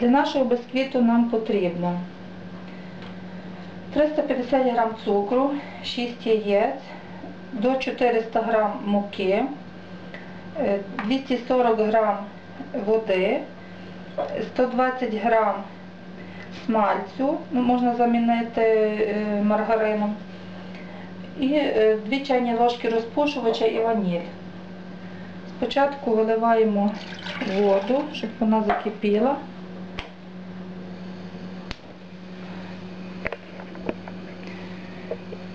Для нашого бісквіту нам потрібно 350 г цукру, 6 яєць, до 400 г муки, е, 240 г води, 120 г смальцю, ну, можна замінити е, маргарином, і 2 чайні ложки розпушувача і ваніль. Спочатку виливаємо воду, щоб вона закипіла.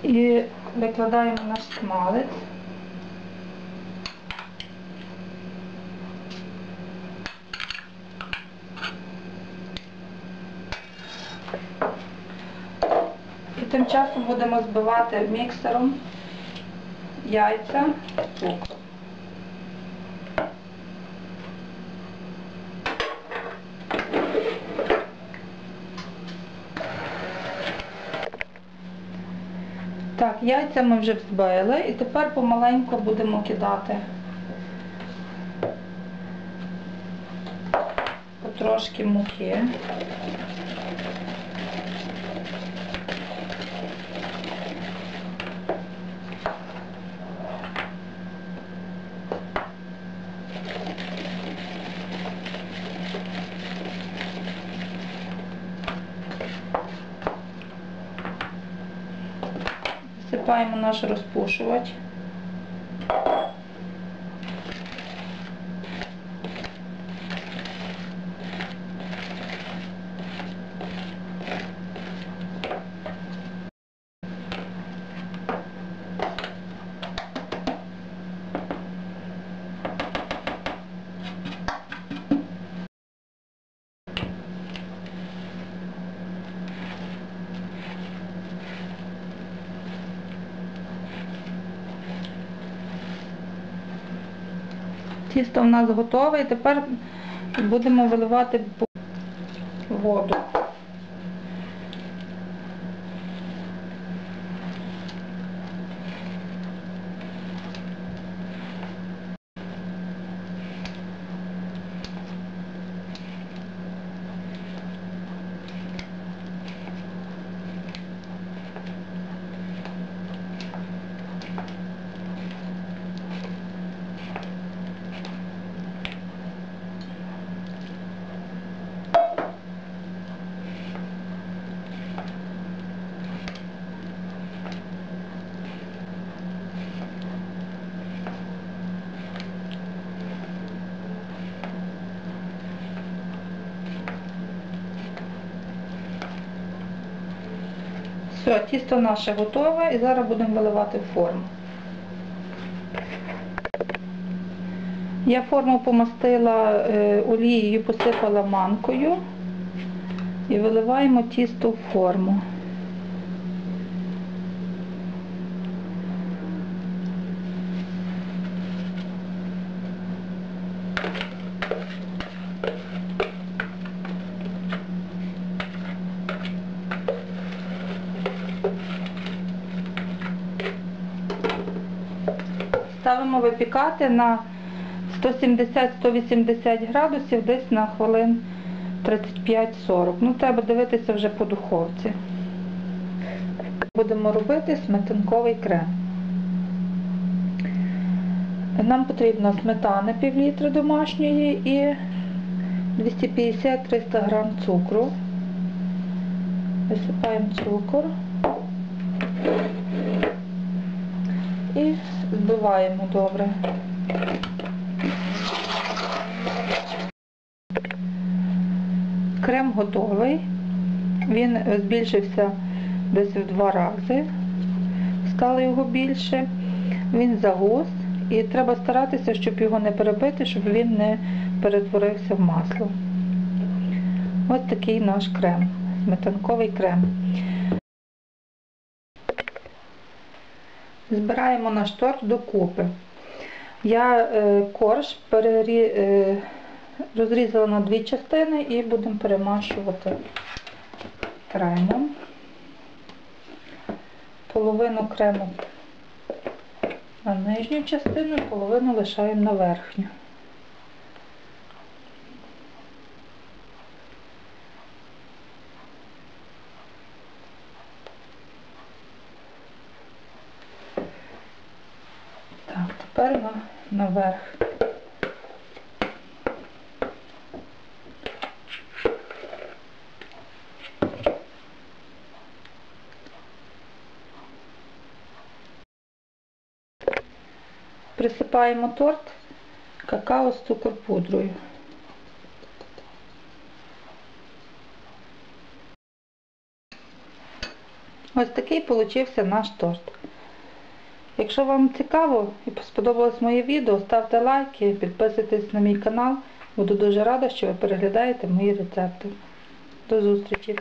І викладаємо наш смалець. І тим часом будемо збивати міксером яйця. Так, яйця ми вже взбили і тепер помаленьку будемо кидати потрошки муки. Всипаємо наш розпушувач. Тісто в нас готове і тепер будемо виливати воду. Все, тісто наше готове і зараз будемо виливати в форму. Я форму помастила е, олією, посипала манкою і виливаємо тісто в форму. Ставимо випікати на 170-180 градусів десь на хвилин 35-40. Ну, треба дивитися вже по духовці. Будемо робити сметанковий крем. Нам потрібно сметани пів літра домашньої і 250-300 грам цукру. Висипаємо цукор і збиваємо добре. Крем готовий. Він збільшився десь в два рази. Стало його більше. Він загус. І треба старатися, щоб його не перебити, щоб він не перетворився в масло. Ось такий наш крем, сметанковий крем. Збираємо наш торт докупи. Я е, корж перері, е, розрізала на дві частини і будемо перемашувати кремом. Половину крему на нижню частину, половину лишаємо на верхню. Наверх. Присипаємо торт какао з цукор-пудрою. Ось такий получився наш торт. Якщо вам цікаво і сподобалось моє відео, ставте лайки, підписуйтесь на мій канал. Буду дуже рада, що ви переглядаєте мої рецепти. До зустрічі!